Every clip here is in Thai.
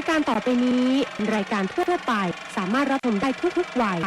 ายการต่อไปนี้ รายการทั่วไป สามารถรับชมได้ทุกๆวัย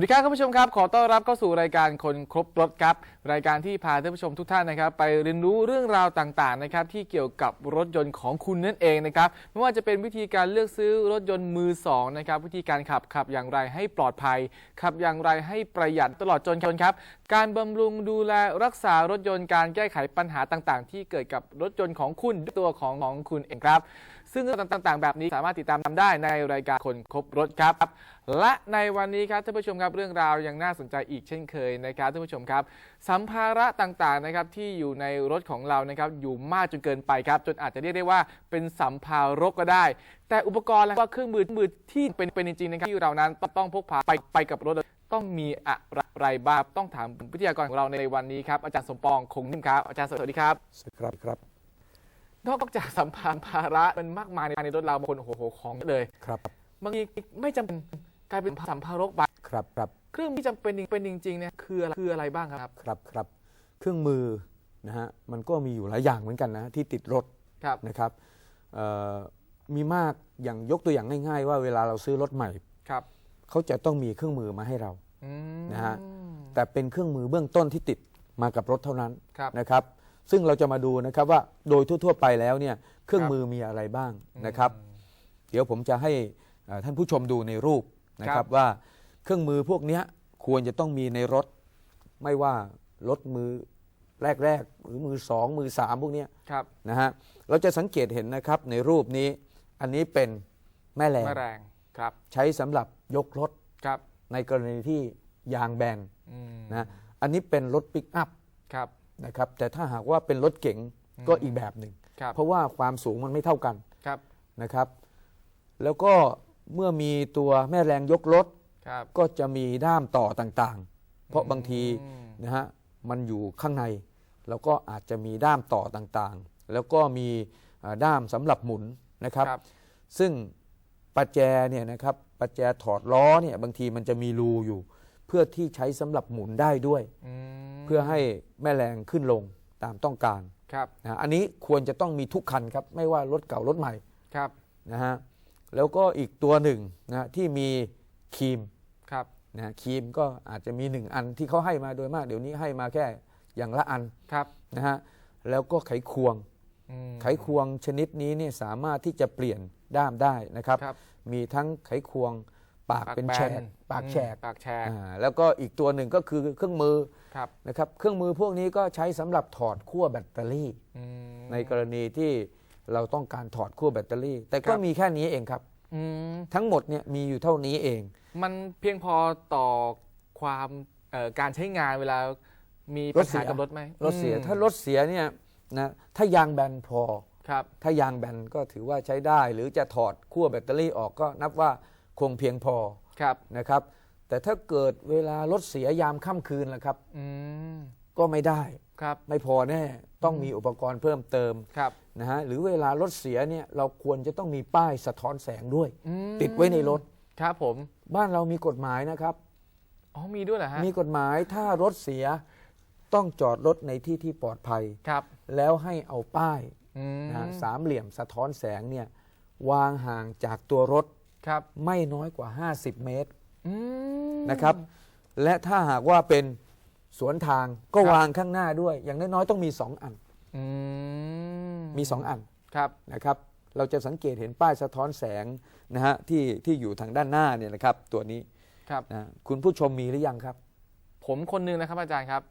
วัสดีครับท่านผู้ชมครับ ขอต้อนรับเข้าสู่รายการคนครบรถครับ รายการที่พาท่านผู้ชมทุกท่านนะครับ ไปเรียนรู้เรื่องราวต่างๆนะครับที่เกี่ยวกับรถยนต์ของคุณนั่นเองนะครับไม่ว่าจะเป็นวิธีการเลือกซื้อรถยนต์มือสองนะครับวิธีการขับขับอย่างไรให้ปลอดภัย ขับอย่างไรให้ประหยัดตลอดจนครับการบำรุงดูแลรักษารถยนต์การแก้ไขปัญหาต่างๆ ที่เกิดกับรถยนต์ของคุณด้วยตัวของของคุณเองครับ ซึ่งเรื่องต่างๆ แบบนี้สามารถติดตามได้ในรายการคนครบรถครับและในวันนี้ครับท่านผู้ชมครับเรื่องราวยังน่าสนใจอีกเช่นเคยนะครับท่านผู้ชมครับ สัมภาระต่างๆนะครับที่อยู่ในรถของเรานะครับอยู่มากจนเกินไปครับ จนอาจจะเรียกได้ว่าเป็นสัมภาระก็ได้ แต่อุปกรณ์และว่าเครื่องมือมือที่เป็นเป็นจริงๆนะครับที่เรานั้นต้องพกพาไปไปกับรถต้องมีอะไรบ้างต้องถามวิทยากรของเราในวันนี้ครับอาจารย์สมปองคงนิ่มครับอาจารย์สวัสดีครับสวัสดีครับครับนอกจากสัมภาระเป็นมากมายในรถเราบางคนโอ้โหของเยอะเลยครับบางทีไม่จำเป็น กลายเป็นสัมภาระไปครับครับเครื่องที่จำเป็นจริงเป็นจริงๆเนี่ยคืออะไรคืออะไรบ้างครับครับครับ เครื่องมือนะฮะมันก็มีอยู่หลายอย่างเหมือนกันนะที่ติดรถครับนะครับเอ่อมีมากอย่างยกตัวอย่างง่าย ๆ ว่าเวลาเราซื้อรถใหม่ครับเขาจะต้องมีเครื่องมือมาให้เราอืมนะฮะแต่เป็นเครื่องมือเบื้องต้นที่ติดมากับรถเท่านั้นครับนะครับ ซึ่งเราจะมาดูนะครับว่าโดยทั่ว ๆ ไปแล้วเนี่ยเครื่องมือมีอะไรบ้างนะครับ เดี๋ยวผมจะให้เอ่อท่านผู้ชมดูในรูป นะคครัรับบว่าเครื่องมือพวกเนี้ยควรจะต้องมีในรถ ไม่ว่ารถมือแรกๆ หรือมือสองมือสามพวกเนี้ยครับนะฮะเราจะสังเกตเห็นนะครับในรูปนี้อันนี้เป็นแม่แรงแม่แรงครับใช้สำหรับยกรถครับในกรณีที่ยางแบนอืมนะอันนี้เป็นรถปิกอัพครับนะครับแต่ถ้าหากว่าเป็นรถเก๋งก็อีกแบบหนึ่งครับเพราะว่าความสูงมันไม่เท่ากันครับนะครับ แล้วก็ เมื่อมีตัวแม่แรงยกรถครับ ก็จะมีด้ามต่อต่างๆ เพราะบางทีอืม นะฮะมันอยู่ข้างใน แล้วก็อาจจะมีด้ามต่อต่างๆ แล้วก็มีอ่าด้ามสำหรับหมุนนะครับครับซึ่งประแจเนี่ยนะครับประแจถอดล้อเนี่ยบางทีมันจะมีรูอยู่ เพื่อที่ใช้สำหรับหมุนได้ด้วย อืมเพื่อให้แม่แรงขึ้นลงตามต้องการครับนะอันนี้ควรจะต้องมีทุกคันครับ ไม่ว่ารถเก่ารถใหม่ครับ นะฮะ แล้วก็อีกตัวหนึ่งนะที่มีครีมครับนะครีมก็อาจจะมีหนึ่งอันที่เขาให้มาโดยมากเดี๋ยวนี้ให้มาแค่อย่างละอันครับนะฮะแล้วก็ไขควงอืมไขควงชนิดนี้เนี่ยสามารถที่จะเปลี่ยนด้ามได้นะครับครับมีทั้งไขควงปากเป็นแบแฉกปากแฉกอืมปากแฉกอ่าแล้วก็อีกตัวหนึ่งก็คือเครื่องมือครับนะครับ เครื่องมือพวกนี้ก็ใช้สำหรับถอดขั้วแบตเตอรี่อืมในกรณีที่ เราต้องการถอดขั้วแบตเตอรี่ แต่คก็รับมีแค่นี้เองครับอืมทั้งหมดเนี่ยมีอยู่เท่านี้เอง มันเพียงพอต่อความเอ่อการใช้งานเวลามีปัญหากับรถไหมรถเสียอืมถ้ารถเสียเนี่ยนะถ้ายางแบนพอครับถ้ายางแบนก็ถือว่าใช้ได้ หรือจะถอดขั้วแบตเตอรี่ออกก็นับว่าคงเพียงพอครับนะครับ แต่ถ้าเกิดเวลารถเสียยามค่ำคืนล่ะครับอืมก็ไม่ได้ครับไม่พอแน่ ต้องมีอุปกรณ์เพิ่มเติมครับนะฮะหรือเวลารถเสียเนี่ยเราควรจะต้องมีป้ายสะท้อนแสงด้วยอืมติดไว้ในรถครับผม บ้านเรามีกฎหมายนะครับอ๋อมีด้วยเหรอฮะมีกฎหมายถ้ารถเสียต้องจอดรถในที่ที่ปลอดภัยครับแล้วให้เอาป้ายอืมนะฮะสามเหลี่ยมสะท้อนแสงเนี่ยวางห่างจากตัวรถครับไม่น้อยกว่า 50 เมตรอืมนะครับ และถ้าหากว่าเป็น สวนทางก็ครับวางข้างหน้าด้วย อย่างน้อยๆต้องมี 2 อันอืมมี 2 อันครับนะครับ เราจะสังเกตเห็นป้ายสะท้อนแสงนะฮะที่ที่อยู่ทางด้านหน้าเนี่ยนะครับ ตัวนี้ครับนะคุณผู้ชมมีหรือยังครับ ผมคนหนึงนะครับอาจารย์ครับ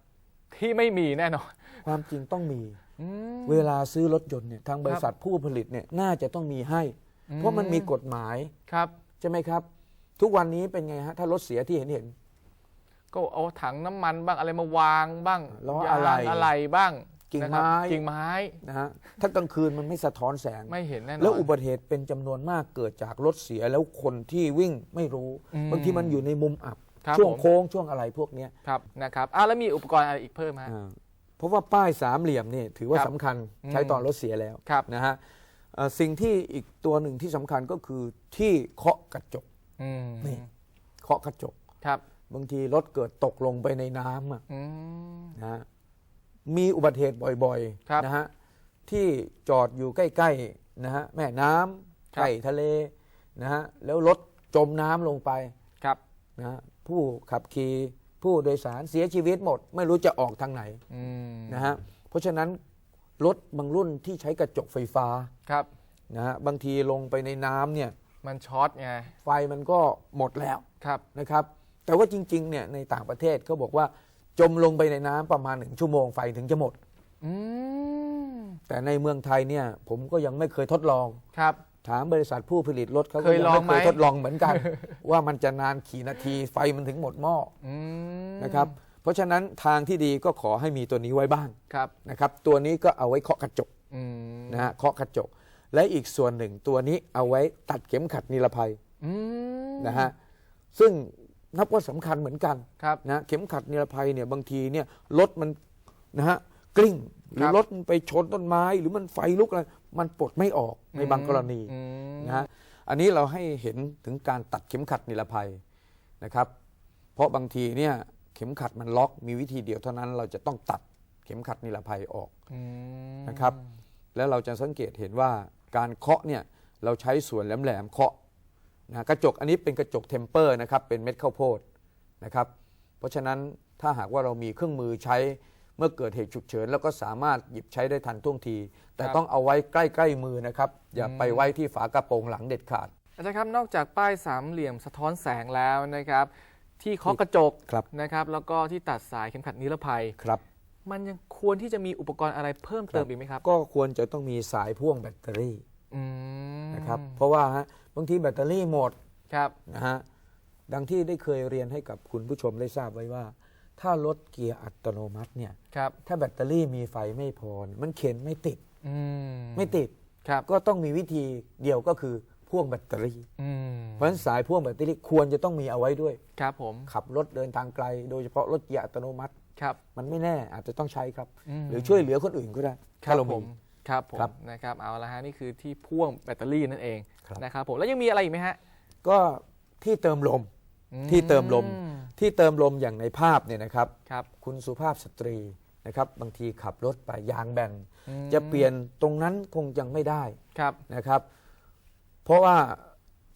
ที่ไม่มีแน่นอน ความจริงต้องมีอืมเวลาซื้อรถยนต์เนี่ยทางบริษัทผู้ผลิตเนี่ยน่าจะต้องมีให้ เพราะมันมีกฎหมายครับใช่ไหมครับ ทุกวันนี้เป็นไงฮะถ้ารถเสียที่เห็นเห็น ก็เอาถังน้ำมันบ้างอะไรมาวางบ้างล้ออะไรยางอะไรบ้างกิ่งนะครับไม้กิ่งไม้นะฮะถ้ากลางคืนมันไม่สะท้อนแสงไม่เห็นแน่นอนแล้วอุบัติเหตุเป็นจำนวนมากเกิดจากรถเสียแล้วคนที่วิ่งไม่รู้อืมบางทีมันอยู่ในมุมอับครับช่วงผมโค้งช่วงอะไรพวกเนี้ยครับนะครับอะแล้วมีอุปกรณ์อะไรอีกเพิ่มฮะอ่าเพราะว่าป้ายสามเหลี่ยมนี่ถือว่าครับสำคัญใช้ตอนรถเสียแล้วครับนะฮะเอ่อสิ่งที่อีกตัวหนึ่งที่สำคัญก็คือที่เคาะกระจกอืมนี่เคาะกระจกครับ บางทีรถเกิดตกลงไปในน้ำอะอืม นะฮะมีอุบัติเหตุบ่อยครับ ๆนะฮะที่จอดอยู่ใกล้ๆนะฮะแม่น้ำครับใกล้ทะเลนะฮะแล้วรถจมน้ำลงไป ครับ นะฮะผู้ขับขี่ผู้โดยสารเสียชีวิตหมด ไม่รู้จะออกทางไหนอืมนะฮะเพราะฉะนั้นรถบางรุ่นที่ใช้กระจกไฟฟ้าครับ นะฮะบางทีลงไปในน้ำเนี่ยมันช็อตไง ไฟมันก็หมดแล้วครับ นะครับ แต่ว่าจริงๆเนี่ยในต่างประเทศเขาบอกว่าจมลงไปในน้ำประมาณหนึ่งชั่วโมงไฟถึงจะหมดอืมแต่ในเมืองไทยเนี่ย ผมก็ยังไม่เคยทดลองครับ ถามบริษัทผู้ผลิตรถเขาเคก็ยยังลองไม่เคยไหมทดลองเหมือนกัน ว่ามันจะนานกี่นาทีไฟมันถึงหมดหม้ออืมนะครับ เพราะฉะนั้นทางที่ดีก็ขอให้มีตัวนี้ไว้บ้างครับนะครับ ตัวนี้ก็เอาไว้เคาะกระจกอืมนะฮะเคาะกระจก และอีกส่วนหนึ่งตัวนี้เอาไว้ตัดเข็มขัดนิรภัยอืมนะฮะซึ่ง นับว่าสำคัญเหมือนกันครับนะเข็มขัดนิรภัยเนี่ยบางทีเนี่ยรถมันนะฮะกลิ้งหรืคอรับรถมันไปชนต้นไม้ หรือมันไฟลุกอะไรมันปลดไม่ออกในบางกรณีอืมนะฮะอันนี้เราให้เห็นถึงการตัดเข็มขัดนิรภัยนะครับ เพราะบางทีเนี่ยเข็มขัดมันล็อกมีวิธีเดียวเท่านั้น เราจะต้องตัดเข็มขัดนิรภัยออกอืมนะครับ แล้วเราจะสังเกตเห็นว่าการเคาะเนี่ยเราใช้ส่วนแหลมๆเคาะ นะกระจกอันนี้เป็นกระจกเทมเปอร์นะครับเป็นเม็ดข้าวโพดนะครับเพราะฉะนั้นถ้าหากว่าเรามีเครื่องมือใช้เมื่อเกิดเหตุฉุกเฉิน แล้วก็สามารถหยิบใช้ได้ทันท่วงที แต่ต้องเอาไว้ใกล้ ๆ มือนะครับอย่าไปไว้ที่ฝากระโปรงหลังเด็ดขาดอาจารย์ครับนอกจากป้ายสามเหลี่ยมสะท้อนแสงแล้วนะครับ ที่เคาะกระจกครับนะครับ แล้วก็ที่ตัดสายเข็มขัดนิรภัยครับมันยังควรที่จะมีอุปกรณ์อะไรเพิ่มเติมอีกไหมครับ ก็ควรจะต้องมีสายพ่วงแบตเตอรี่อืม นะครับ เพราะว่าฮะบางทีแบตเตอรี่หมดครับนะฮะดังที่ได้เคยเรียนให้กับคุณผู้ชมได้ทราบไว้ว่า ถ้ารถเกียร์อัตโนมัติเนี่ยครับถ้าแบตเตอรี่มีไฟไม่พอเนี่ยมันเข็นไม่ติดอืมไม่ติดครับก็ต้องมีวิธีเดียวก็คือพ่วงแบตเตอรี่อืมเพราะฉะนั้นสายพ่วงแบตเตอรี่ควรจะต้องมีเอาไว้ด้วย ครับผมขับรถเดินทางไกล โดยเฉพาะรถเกียร์อัตโนมัติครับมันไม่แน่อาจจะต้องใช้ครับมหรือช่วยเหลือคนอื่นก็ได้ครัถ้าบเราผมีม ครับผมครับ นะครับเอาละฮะนี่คือที่พ่วงแบตเตอรี่นั่นเองครับ นะครับผมแล้วยังมีอะไรอีกไหมฮะก็ที่เติมลม ที่เติมลม อืที่เติมลมอย่างในภาพเนี่ยนะครับ ครับคุณสุภาพสตรีนะครับ บางทีขับรถไปยางแบนอืมจะเปลี่ยนตรงนั้นคงยังไม่ได้ครับนะครับ เพราะว่า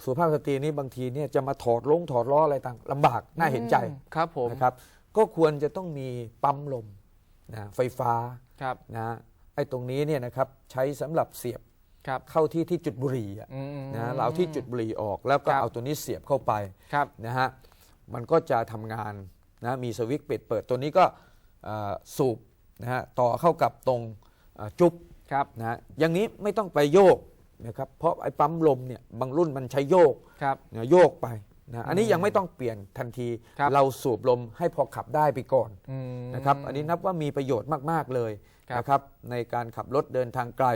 สุภาพสตรีนี่บางทีเนี่ยจะมาถอดลงถอดล้ออะไรต่างลำบากน่าเห็นใจอืมครับผมนะครับ ก็ควรจะต้องมีปั๊มลมนะไฟฟ้าครับ นะ ไอ้ตรงนี้เนี่ยนะครับใช้สำหรับเสียบครับเข้าที่ที่จุดบุหรี่อะอืมนะเราเอาที่จุดบุหรี่ออกแล้วก็ครับเอาตัวนี้เสียบเข้าไปครับนะฮะมันก็จะทำงานนะมีสวิตช์ปิดเปิดตัวนี้ก็เอ่อสูบนะฮะต่อเข้ากับตรงเอ่อจุ๊บครับนะฮะอย่างนี้ไม่ต้องไปโยกนะครับเพราะไอ้ปั๊มลมเนี่ยบางรุ่นมันใช้โยกครับนะโยกไปนะอันนี้ยังไม่ต้องเปลี่ยนทันทีครับเราสูบลมให้พอขับได้ไปก่อนอืมนะครับอันนี้นับว่ามีประโยชน์มาก ๆ เลยครับ นะครับในการขับรถเดินทางไกล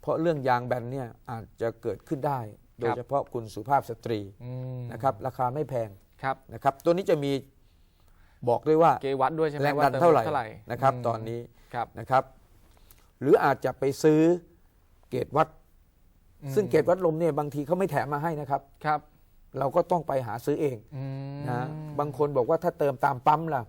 เพราะเรื่องยางแบนเนี่ยอาจจะเกิดขึ้นได้ โดยเฉพาะคุณสุภาพสตรีอืมนะครับราคาไม่แพงครับนะครับตัวนี้จะมีบอกด้วยว่าเกวัดด้วยใช่ไหมแรงว่าดันติมเท่าไหร่เท่าไหร่นะครับมตอนนี้ครับนะครับ หรืออาจจะไปซื้อเกจวัดอืมซึ่งเกจวัดลมเนี่ยบางทีเขาไม่แถมมาให้นะครับครับ เราก็ต้องไปหาซื้อเองอืมนะบางคนบอกว่าถ้าเติมตามปั๊มล่ะ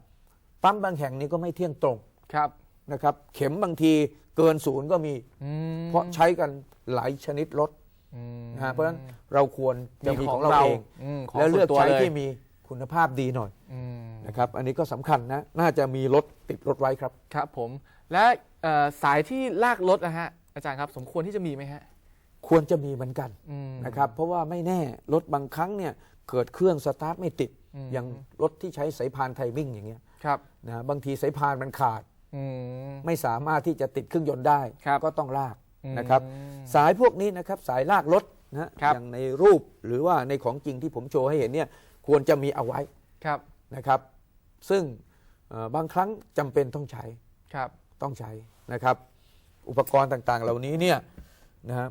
ปั๊มบางแห่งนี้ก็ไม่เที่ยงตรงครับ นะครับ เข็มบางทีเกินศูนย์ก็มีอืมเพราะใช้กันหลายชนิดรถอืมนะฮะเพราะฉะนั้นเราควรจะมีของเราเองมของแล้วเลือกส่นตัวใช้ยที่มีคุณภาพดีหน่อยอืมนะครับ อันนี้ก็สำคัญนะ น่าจะมีรถติดรถไว้ครับ ครับผม และเอ่อสายที่ลากรถนะฮะ อาจารย์ครับ สมควรที่จะมีไหมฮะ ควรจะมีเหมือนกันอืมนะครับ เพราะว่าไม่แน่ รถบางครั้งเนี่ย เกิดเครื่องสตาร์ทไม่ติดอืมอย่างรถที่ใช้สายพานไทมิ่งอย่างเงี้ย ครับ นะ บางทีสายพานมันขาดอืม ไม่สามารถที่จะติดเครื่องยนต์ได้ครับก็ต้องลากอืมนะครับ สายพวกนี้นะครับสายลากรถนะฮะครับอย่างในรูปหรือว่าในของจริงที่ผมโชว์ให้เห็นเนี่ยควรจะมีเอาไว้ครับนะครับ ซึ่งเอ่อบางครั้งจำเป็นต้องใช้ครับต้องใช้นะครับ อุปกรณ์ต่างๆ เหล่านี้เนี่ยนะฮะ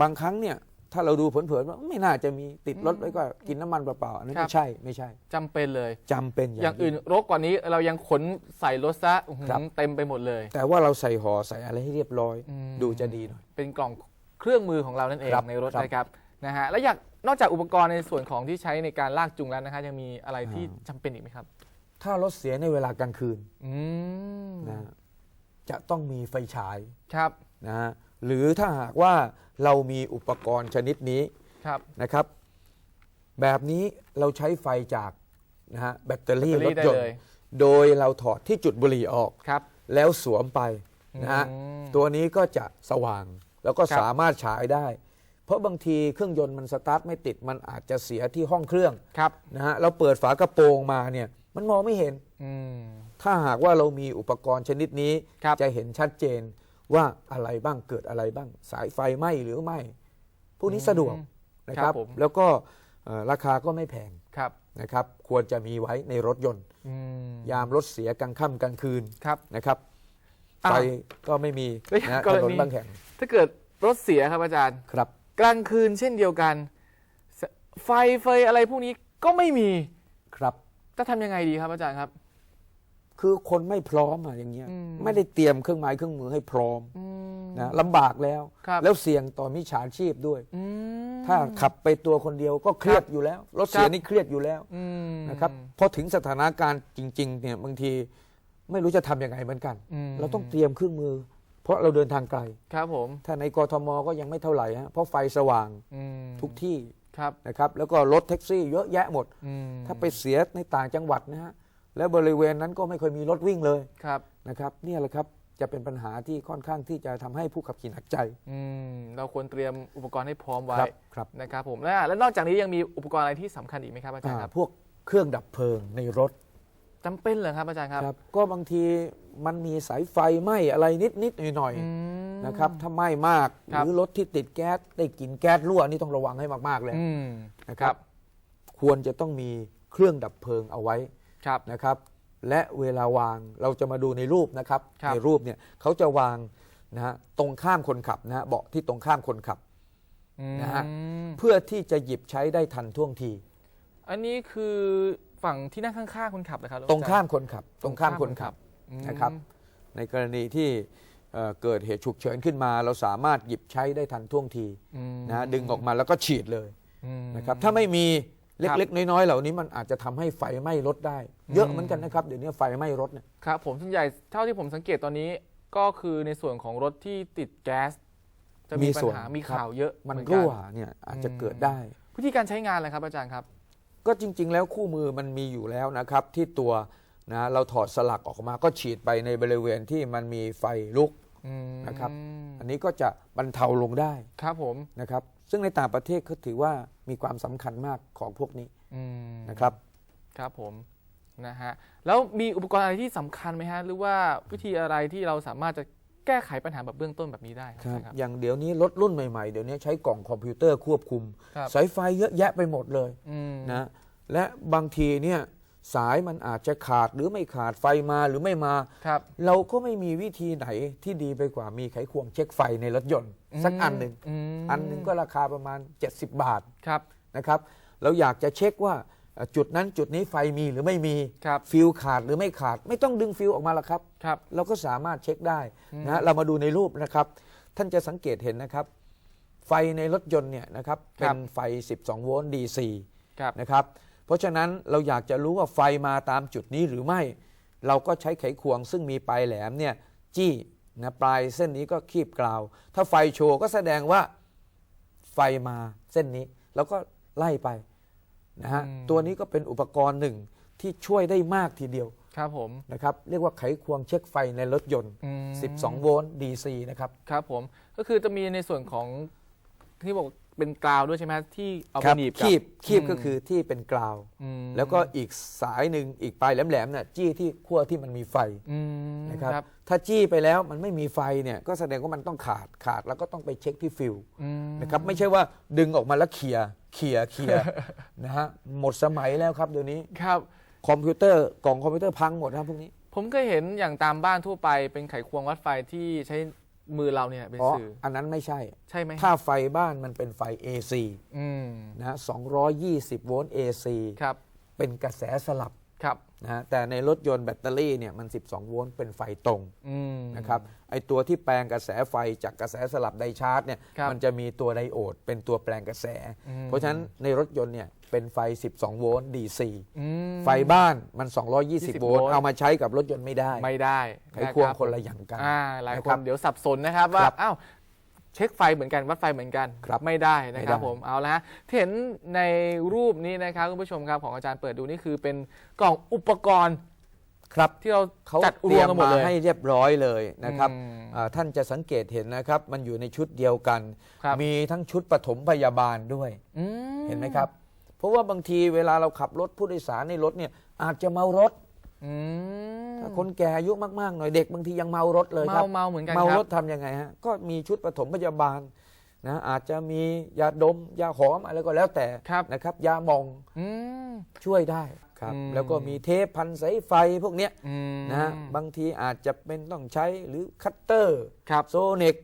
บางครั้งเนี่ย ถ้าเราดูเผินๆว่าไม่น่าจะมีติดรถไว้ก็กินน้ำมันเปล่าๆอันนั้นครับ ไม่ใช่ไม่ใช่จำเป็นเลย จำเป็นออย่างย่างอื่นยิ่งรกกว่านี้เรายังขนใส่รถซะอื้อหือครับ เต็มไปหมดเลยแต่ว่าเราใส่ห่อใส่อะไรให้เรียบร้อย อืม ดูจะดีหน่อย เป็นกล่องเครื่องมือของเรานั่นเองครับในรถครับนะครับนะฮะแล้วอยากนอกจากอุปกรณ์ในส่วนของที่ใช้ในการลากจูงแล้วนะคะยังมีอะไรที่จำเป็นอีกไหมครับถ้ารถเสียในเวลากลางคืนอืมนะฮะจะต้องมีไฟฉายครับนะฮะ หรือถ้าหากว่าเรามีอุปกรณ์ชนิดนี้ครับ นะครับ แบบนี้เราใช้ไฟจากนะฮะแบตเตอรี่แบตเตอรี่รถยนได้เลต์ยโดยเราถอดที่จุดบุหรี่ออก ครับ แล้วสวมไปนะฮะอืม ตัวนี้ก็จะสว่างแล้วก็ครับ สามารถฉายได้ เพราะบางทีเครื่องยนต์มันสตาร์ทไม่ติดมันอาจจะเสียที่ห้องเครื่องครับนะฮะเราเปิดฝากระโปรงมาเนี่ยมันมองไม่เห็น อืม ถ้าหากว่าเรามีอุปกรณ์ชนิดนี้ครับ จะเห็นชัดเจน ว่าอะไรบ้างเกิดอะไรบ้าง สายไฟไหมหรือไม่พวกนี้สะดวกนะคครัรับบผมแล้วก็เอ่อราคาก็ไม่แพงครับนะครับ ควรจะมีไว้ในรถยนต์อืมยามรถเสียกลางค่ำกลางคืนครับนะครับอ้าวไฟก็ไม่มีเฮ้ยนะกถรนนณีบางแห่งถ้าเกิดรถเสียครับอาจารย์ครับ กลางคืนเช่นเดียวกันสไฟเฟยอะไรพวกนี้ก็ไม่มีครับจะทำยังไงดีครับอาจารย์ครับ คือคนไม่พร้อมอะอย่างเงี้ยอืมไม่ได้เตรียมเครื่องไม้เครื่องมือให้พร้อมอืมนะลำบากแล้วครับแล้วเสี่ยงต่อมิจฉาชีพด้วยอืมถ้าขับไปตัวคนเดียวก็เครียดอยู่แล้วรถเสีคยรับนี่เครียดอยู่แล้วอืมนะครับพอถึงสถานการณ์จริง ๆ เนี่ยบางทีไม่รู้จะทำยังไงเหมือนกันอืมเราต้องเตรียมเครื่องมือ เพราะเราเดินทางไกลครับผมถ้าในกทมก็ยังไม่เท่าไหร่ฮะเพราะไฟสว่างอืมทุกที่ครับนะครับ แล้วก็รถแท็กซี่เยอะแยะหมดอืมถ้าไปเสียในต่างจังหวัดนะฮะ แล้วบริเวณนั้นก็ไม่ค่อยมีรถวิ่งเลยครับนะครับเนี่ยแหละครับจะเป็นปัญหาที่ค่อนข้างที่จะทำให้ผู้ขับขี่หนักใจอืมเราควรเตรียมอุปกรณ์ให้พร้อมไว้ครับครับนะครับผมและแล้วนอกจากนี้ยังมีอุปกรณ์อะไรที่สำคัญอีกไหมครับอาจารย์ครับอ่าพวกเครื่องดับเพลิงในรถจำเป็นเหรอครับอาจารย์ครับครับ ก็บางทีมันมีสายไฟไหมอะไรนิดนิดหน่อยหน่อยๆอืมนะครับถ้าไหม้มากหครับรือรถที่ติดแก๊สได้กลิ่นแก๊สรั่วนี่ต้องระวังให้มากๆเลยอืมนะครับ ควรจะต้องมีเครื่องดับเพลิงเอาไว้ ครับ นะครับ และเวลาวางเราจะมาดูในรูปนะครับ ครับ ในรูปเนี่ยเขาจะวางนะฮะตรงข้ามคนขับนะฮะเบาะที่ตรงข้ามคนขับ นะฮะ อืมเพื่อที่จะหยิบใช้ได้ทันท่วงที อันนี้คือฝั่งที่นั่งข้างๆคนขับนะครับตรงข้ามคนขับ ตรงข้ามคนขับ อืม นะครับ ในกรณีที่เอ่อเกิดเหตุฉุกเฉินขึ้นมา เราสามารถหยิบใช้ได้ทันท่วงทีอืม นะฮะดึงออกมาแล้วก็ฉีดเลยอืมนะครับ ถ้าไม่มีครับ เล็กๆ น้อยๆ เหล่านี้มันอาจจะทำให้ไฟไหม้รถได้ เยอะอืมเหมือนกันนะครับเดี๋ยวนี้ไฟไหม้รถเนี่ยครับผมส่วนใหญ่เท่าที่ผมสังเกตตอนนี้ก็คือในส่วนของรถที่ติดแก๊ส จะมีปัญหามีข่าวเยอะมันเหอกัรั่วเนี่ยอาจจะอืมเกิดได้วิธีการใช้งานอะไรครับอาจารย์ครับ ก็จริง ๆ แล้วคู่มือมันมีอยู่แล้วนะครับ ที่ตัวนะเราถอดสลักออกมาก็ฉีดไปในบริเวณที่มันมีไฟลุกอืมนะครับ อันนี้ก็จะบรรเทาลงได้ครับผมนะครับ ซึ่งในต่างประเทศเขาถือว่ามีความสำคัญมากของพวกนี้อืมนะครับ ครับผมนะฮะแล้วมีอุปกรณ์อะไรที่สำคัญไหมฮะหรือว่าวิธีอะไรที่เราสามารถจะแก้ไขปัญหาแบบเบื้องต้นแบบนี้ได้ครับครับอาจารย์ครับอย่างเดี๋ยวนี้รถรุ่นใหม่ๆ เดี๋ยวนี้ใช้กล่องคอมพิวเตอร์ควบคุมครับสายไฟเยอะแยะไปหมดเลยอืมนะและบางทีเนี่ย สายมันอาจจะขาดหรือไม่ขาดไฟมาหรือไม่มา ครับ เราก็ไม่มีวิธีไหนที่ดีไปกว่ามีไขควงเช็คไฟในรถยนต์ สักอันหนึ่งมอันหนึ่งก็ราคาประมาณ 70 บาทครับ นะครับ เราอยากจะเช็คว่าเอ่อจุดนั้นจุดนี้ไฟมีหรือไม่มีครับ ฟิวขาดหรือไม่ขาด ไม่ต้องดึงฟิวออกมาละครับ ครับ เราก็สามารถเช็คได้อืมนะเรามาดูในรูปนะครับ ท่านจะสังเกตเห็นนะครับ ไฟในรถยนต์เนี่ยนะครับเป็นไฟ 12 โวลต์ DC ครับ นะครับ เพราะฉะนั้นเราอยากจะรู้ว่าไฟมาตามจุดนี้หรือไม่ เราก็ใช้ไขควงซึ่งมีปลายแหลมเนี่ยจี้นะปลายเส้นนี้ก็คีบกราว ถ้าไฟโชว์ก็แสดงว่าไฟมาเส้นนี้ แล้วก็ไล่ไปนะฮะอืมตัวนี้ก็เป็นอุปกรณ์หนึ่งที่ช่วยได้มากทีเดียวครับผมนะครับเรียกว่าไขควงเช็คไฟในรถยนต์อืม12 โวลต์ DC นะครับครับผมก็คือจะมีในส่วนของที่บอก เป็นกราวด้วยใช่ไหมที่เอาไปครับหนีบกับ คีบคีบอืมก็คือที่เป็นกราวมแล้วก็อีกสายหนึ่งอีกปลายแหลมๆน่ะจี้ที่ขั้วที่มันมีไฟอืมนะครับครับ ถ้าจี้ไปแล้วมันไม่มีไฟเนี่ยก็แสดงว่ามันต้องขาดขาดแล้วก็ต้องไปเช็คที่ฟิลอืมนะครับไม่ใช่ว่าดึงออกมาแล้วเคลียร์เคลียร์เคลียร์นะฮะหมดสมัยแล้วครับเดี๋ยวนี้ครับ คอมพิวเตอร์กล่องคอมพิวเตอร์พังหมดนะครับพวกนี้ ผมเคยเห็นอย่างตามบ้านทั่วไปเป็นไขควงวัดไฟที่ใช้ มือเราเนี่ยเป็นอ๋อสื่ออันนั้นไม่ใช่ ใช่ไหมถ้าไฟบ้านมันเป็นไฟ AC อืมนะฮะ220 โวลต์ AC ครับเป็นกระแสสลับครับนะฮะแต่ในรถยนต์แบตเตอรี่เนี่ยมัน 12 โวลต์เป็นไฟตรงอืม นะครับไอตัวที่แปลงกระแสไฟจากกระแสสลับไดชาร์จเนี่ยครับมันจะมีตัวไดโอดเป็นตัวแปลงกระแส อืม เพราะฉะนั้นในรถยนต์เนี่ย เป็นไฟ 12 โวลต์ DC อืม ไฟบ้านมัน 220 20โวลต์โวลต์เอามาใช้กับรถยนต์ไม่ได้ไม่ได้ไขควงรับคนละอย่างกัน อ่าหลายคนะครันบเดี๋ยวสับสนนะครับว่าครับอ้าวเช็คไฟเหมือนกันวัดไฟเหมือนกันครับไม่ได้นะไม่ครับได้ผมเอาละฮะที่เห็นในรูปนี้นะครับคุณผู้ชมครับของอาจารย์เปิดดูนี่คือเป็นกล่องอุปกรณ์ครับ ที่เราเขาจัดเตรรีวยมมกันหมดมาเลย ให้เรียบร้อยเลยนะครับอืมอ่าท่านจะสังเกตเห็นนะครับ มันอยู่ในชุดเดียวกัน ครับ มีทั้งชุดปฐมพยาบาลด้วย อืเห็นไหมครับ เพราะว่าบางทีเวลาเราขับรถผู้โดยสารในรถเนี่ย อาจจะเมารถอืม ถ้าคนแก่อายุมากๆหน่อยเด็กบางทียังเมารถเลยคเมารับเมาเหมือนกันเมาครรัถบทำยังไงฮะก็มีชุดปฐมพยาบาลนะอาจจะมียาดม ยาหอมอะไรก็แล้วแต่ครับนะครับ ยาหมองอืม ช่วยได้ครับ อืม แล้วก็มีเทปพันสายไฟพวกเนี้ยอืมนะฮะบางทีอาจจะเป็นต้องใช้หรือคัตเตอร์ครับ โซเน็ก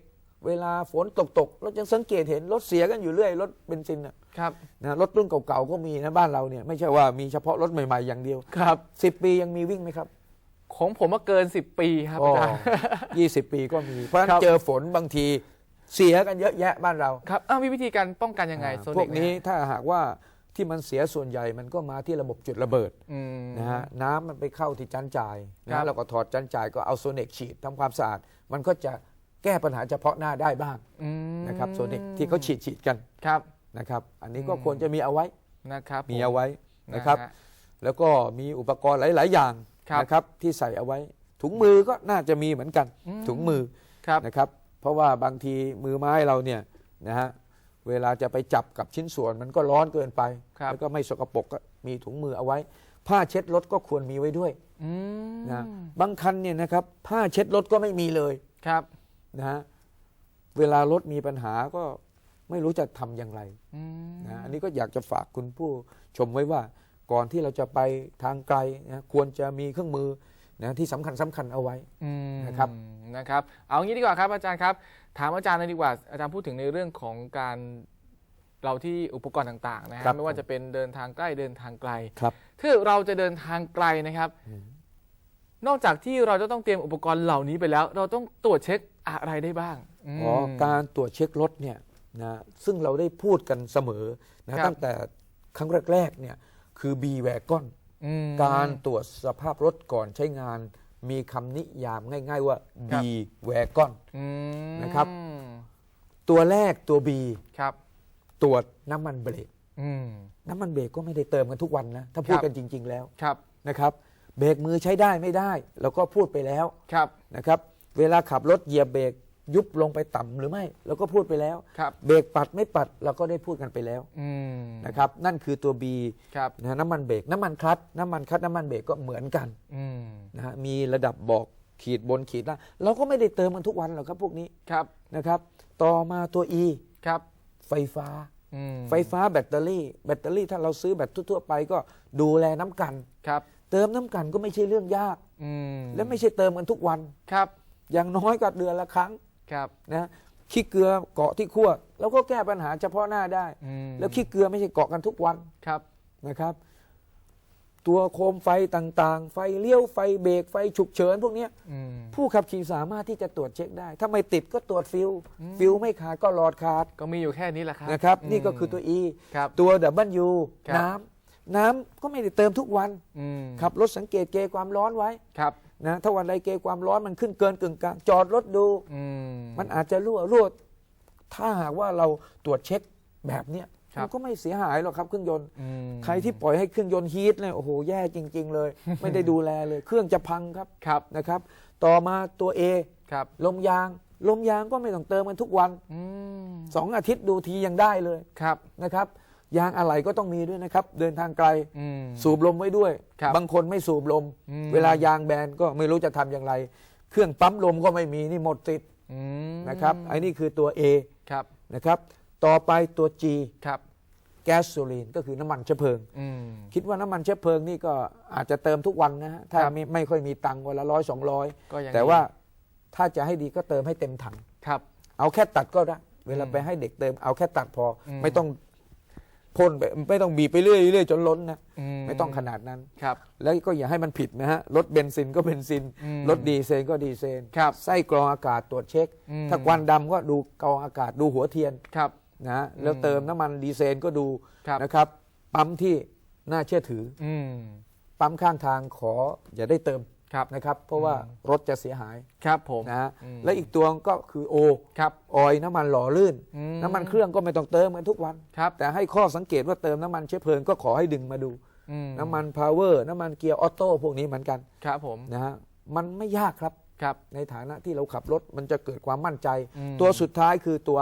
เวลาฝนตกตกๆเราจะสังเกตเห็นรถเสียกันอยู่เรื่อยรถเบนซินน่ะครับนะรถรุ่นเก่าๆก็มีนะบ้านเราเนี่ยไม่ใช่ว่ามีเฉพาะรถใหม่ๆอย่างเดียวครับ10ปียังมีวิ่งไหมครับของผมว่าเกิน 10 ปีครับอาจารย์ยี่สิบปีก็มี เพราะฉะนั้ครันบเจอฝนบางทีเสียกันเยอะแยะบ้านเราครับอ้าวมีวิธีการป้องกันยังไงอ่าโซนิพวกนี้เยถ้าหากว่าที่มันเสียส่วนใหญ่มันก็มาที่ระบบจุดระเบิดอืมนะฮะน้ำมันไปเข้าที่จันจ่ายครันะบเราก็ถอดจันจ่ายก็เอาโซเนกฉีดทำความสะอาด มันก็จะ แก้ปัญหาเฉพาะหน้าได้บ้างอืมนะครับโซเนกที่เขาฉีดฉีดกันครับนะครับอันนี้ก็อืมควรจะมีเอาไว้นะครับมีผเอาไว้นะครับ ฮ แล้วก็มีอุปกรณ์หลาย ๆ อย่างครับนะครับที่ใส่เอาไว้ ถุงมือก็น่าจะมีเหมือนกัน อืม ถุงมือครับ นะครับ เพราะว่าบางทีมือไม้เราเนี่ยนะฮะเวลาจะไปจับกับชิ้นส่วนมันก็ร้อนเกินไป ครับ แล้วก็ไม่สกปรกก็มีถุงมือเอาไว้ ผ้าเช็ดรถก็ควรมีไว้ด้วยอืมนะบางคันเนี่ยนะครับผ้าเช็ดรถก็ไม่มีเลย ครับ นะฮะเวลารถมีปัญหาก็ไม่รู้จะทำอย่างไรอืมนะอันนี้ก็อยากจะฝากคุณผู้ชมไว้ว่า ก่อนที่เราจะไปทางไกลนะควรจะมีเครื่องมือนะที่สำคัญสคัญๆเอาไว้ อืมนะครับ นะครับเอางี้ดีกว่าครับอาจารย์ครับ ถามอาจารย์เลยดีกว่าอาจารย์พูดถึงในเรื่องของการเราที่อุปกรณ์ต่างๆนะคครัรับบไม่ว่าจะเป็นเดินทางใกล้เดินทางไกล ครับ ถ้าเราจะเดินทางไกลนะครับ นอกจากที่เราจะต้องเตรียมอุปกรณ์เหล่านี้ไปแล้ว เราต้องตรวจเช็คอะไรได้บ้างมอ๋อการตรวจเช็ครถเนี่ยนะซึ่งเราได้พูดกันเสมอนะครับตั้งแต่ครั้งแรกๆเนี่ยคือ B w a g o n อืม การตรวจสภาพรถก่อนใช้งาน มีคำนิยามง่าย ๆว่า B ครับ w a g o n อืมนะครับ ตัวแรกตัว B ครับตรวจน้ำมันเบรก อืม น้ำมันเบรกก็ไม่ได้เติมกันทุกวันนะ ถ้าพูดครับ กันจริง ๆแล้วครับนะครับ เบรกมือใช้ได้ไม่ได้เราก็พูดไปแล้วครับ นะครับ เวลาขับรถเหยียบเบรกยุบลงไปต่ำหรือไม่เราก็พูดไปแล้ว ครับ เบรกปัดไม่ปัดเราก็ได้พูดกันไปแล้วอืมนะครับ นั่นคือตัว B ครับ นะน้ำมันเบรกน้ำมันคลัตช์น้ำมันคลัตช์น้ำมันเบรกก็เหมือนกันอืมนะฮะมีระดับบอกขีดบนขีดล่างเราก็ไม่ได้เติมมันทุกวันหรอกครับพวกนี้ครับนะครับ ต่อมาตัว E ครับไฟฟ้า อืมไฟฟ้าแบตเตอรี่ แบตเตอรี่ถ้าเราซื้อแบตทั่วๆไปก็ดูแลน้ำกัน ครับ เติมน้ำกันก็ไม่ใช่เรื่องยาก อืมและไม่ใช่เติมกันทุกวัน ครับอย่างน้อยก็เดือนละครั้งครับนะขี้เกลือเกาะที่ขั้วเราก็แก้ปัญหาเฉพาะหน้าได้ อืมแล้วขี้เกลือไม่ใช่เกาะกันทุกวันครับ นะครับ ตัวโคมไฟต่างๆ ไฟเลี้ยวไฟเบรกไฟฉุกเฉินพวกเนี้ย อืม ผู้ขับขี่สามารถที่จะตรวจเช็คได้ ถ้าไม่ติดก็ตรวจฟิลฟิลไม่ขาดก็หลอดขาดก็มีอยู่แค่นี้แหละครับนะครับมนี่ก็คือตัว E ครับ ตัวดับเบิลยูครับ น้ำ น้ำก็ไม่ได้เติมทุกวันอืมขับรถสังเกตเกณฑ์ความร้อนไว้ครับนะถ้าวันใดเกณฑ์ความร้อนมันขึ้นเกินกึ่งกลางจอดรถดูอืมมันอาจจะรั่วรั่วถ้าหากว่าเราตรวจเช็คแบบเนี้ยครับมันก็ไม่เสียหายหรอกครับเครื่องยนต์อืมใครที่ปล่อยให้เครื่องยนต์ฮีทเนี่ยโอ้โหแย่จริง ๆ เลย ไม่ได้ดูแลเลย เครื่องจะพังครับครับนะครับ ต่อมาตัว A ครับลมยาง ลมยางก็ไม่ต้องเติมกันทุกวันอืมสองอาทิตย์ดูทียังได้เลยครับนะครับ ยางอะไหล่ก็ต้องมีด้วยนะครับ เดินทางไกลอืม สูบลมไว้ด้วยครับบางคนไม่สูบลม อืม เวลายางแบนก็ไม่รู้จะทำอย่างไร เครื่องปั๊มลมก็ไม่มีนี่หมดติดอืมนะครับไอ้นี่คือตัว A ครับนะครับ ต่อไปตัว G ครับ แก๊สโซลีนก็คือน้ำมันเชื้อเพลิง อืม คิดว่าน้ำมันเชื้อเพลิงนี่ก็อาจจะเติมทุกวันนะฮะถ้าครับ ไม่ไม่ค่อยมีตังค์วันละร้อยสองร้อยก็ยังแต่ดีว่าถ้าจะให้ดีก็เติมให้เต็มถัง ครับ เอาแค่ตัดก็ได้ เวลาอืมไปให้เด็กเติมเอาแค่ตัดพออม ไม่ต้อง พ่นไปไม่ต้องบีบไปเรื่อยเรื่อยจนล้นนะอืไม่ต้องขนาดนั้นครับ แล้วก็อย่าให้มันผิดนะฮะรถเบนซินก็เบนซินอืมรถดีเซลก็ดีเซลครับไส้กรองอากาศตรวจเช็คอืมถ้าควันดำก็ดูกรองอากาศดูหัวเทียนครับนะฮะแล้วอืมเติมน้ำมันดีเซลก็ดูครับนะครับ ปั๊มที่น่าเชื่อถืออืมปั๊มข้างทางขออย่าได้เติม ครับนะครับ เพราะว่าอืมรถจะเสียหายครับผมนะฮะอืมและอีกตัวก็คือโอครับออยล์น้ำมันหล่อลื่นอืมน้ำมันเครื่องก็ไม่ต้องเติมกันทุกวันครับแต่ให้ข้อสังเกตว่าเติมน้ำมันเชื้อเพลิงก็ขอให้ดึงมาดูอืมน้ำมันพาวเวอร์น้ำมันเกียร์ออโต้พวกนี้เหมือนกันครับผมนะฮะมันไม่ยากครับครับในฐานะที่เราขับรถมันจะเกิดความมั่นใจอืมตัวสุดท้ายคือตัว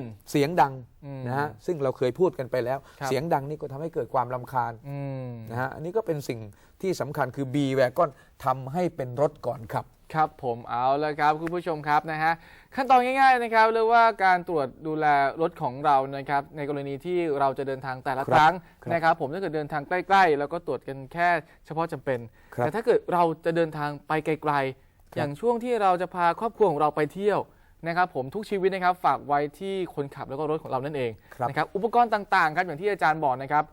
N เสียงดังอืมนะฮะซึ่งเราเคยพูดกันไปแล้วครับเสียงดังนี่ก็ทำให้เกิดความลำคาญอืมนะฮะอันนี้ก็เป็นสิ่งที่สำคัญคือ B แวกอนทำให้เป็นรถก่อนขับ ครับผมเอาละครับคุณผู้ชมครับนะฮะขั้นตอนง่ายๆนะครับเรียกว่าการตรวจดูแลรถของเรานะครับในกรณีที่เราจะเดินทางแต่ละครับครั้งครับนะครับผมถ้าเกิดเดินทางใกล้ๆ แล้วก็ตรวจกันแค่เฉพาะจำเป็นครับแต่ถ้าเกิดเราจะเดินทางไปไกลๆ อย่างช่วงที่เราจะพาครอบครัวของเราไปเที่ยว นะครับผมทุกชีวิตนะครับฝากไว้ที่คนขับแล้วก็รถของเรานั่นเองครับนะครับอุปกรณ์ต่างๆครับอย่างที่อาจารย์บอกนะครับ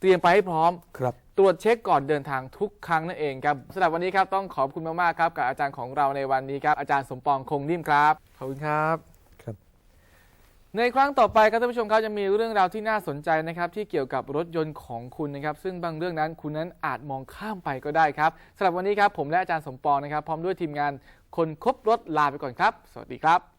เตรียมไปให้พร้อมครับตรวจเช็คก่อนเดินทางทุกครั้งนั่นเองครับสำหรับวันนี้ครับต้องขอบคุณมากๆครับกับอาจารย์ของเราในวันนี้ครับอาจารย์สมปองคงนิ่มครับขอบคุณครับครับ ในครั้งต่อไปครับท่านผู้ชมครับจะมีเรื่องราวที่น่าสนใจนะครับที่เกี่ยวกับรถยนต์ของคุณนะครับ ซึ่งบางเรื่องนั้นคุณนั้นอาจมองข้ามไปก็ได้ครับสำหรับวันนี้ครับผมและอาจารย์สมปองนะครับ พร้อมด้วยทีมงานคนครบรถลาไปก่อนครับ สวัสดีครับ